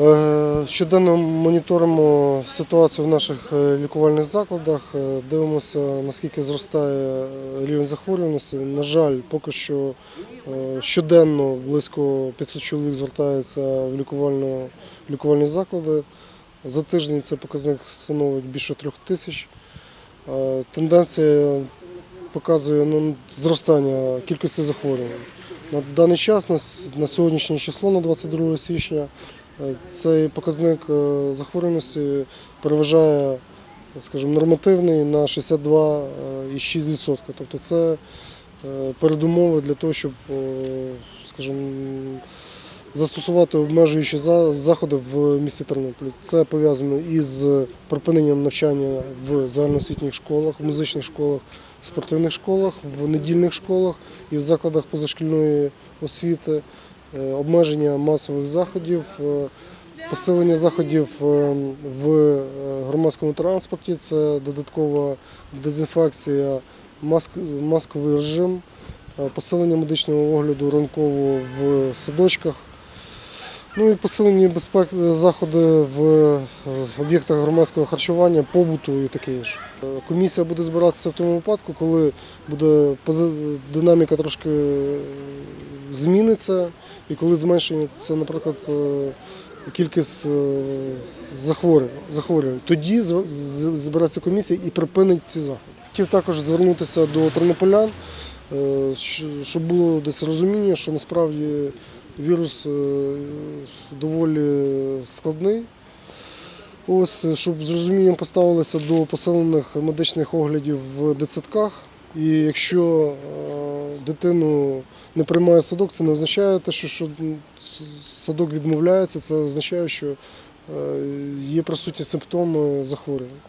Е, Щоденно моніторимо ситуацію в наших е, лікувальних закладах, е, дивимося, наскільки зростає рівень захворюваності. На жаль, поки що щоденно близько 500 чоловік звертається в лікувальні заклади. За тиждень цей показник становить більше трьох тисяч. Тенденція показує ну, зростання кількості захворювань. На даний час, на, сьогоднішнє число, на 22 січня, цей показник е, захворюваності переважає, скажімо, нормативний на 62,6%. Тобто це е, передумови для того, щоб, е, скажімо, застосувати обмежуючі заходи в місті Тернополі. Це пов'язано із припиненням навчання в загальноосвітніх школах, в музичних школах, в спортивних школах, в недільних школах і в закладах позашкільної освіти, е, обмеження масових заходів, е, посилення заходів е, в е, громадському транспорті, це додаткова дезінфекція, масковий режим, е, посилення медичного огляду ранкового в садочках. Ну і посилені безпеки заходи в е, об'єктах громадського харчування, побуту і таке інше. Е, Комісія буде збиратися в тому випадку, коли буде динаміка трошки е, зміниться, і коли зменшиться, наприклад, е, кількість е, захворювань. Тоді з- з- збереться комісія і припинить ці заходи. Хотів також звернутися до тернополян, е, щоб було десь розуміння, що насправді вірус доволі складний. Ось, щоб з розумінням поставилися до посилених медичних оглядів в дитсадках. І якщо дитину не приймає садок, це не означає те, що, садок відмовляється, це означає, що е, є присутні симптоми захворювання.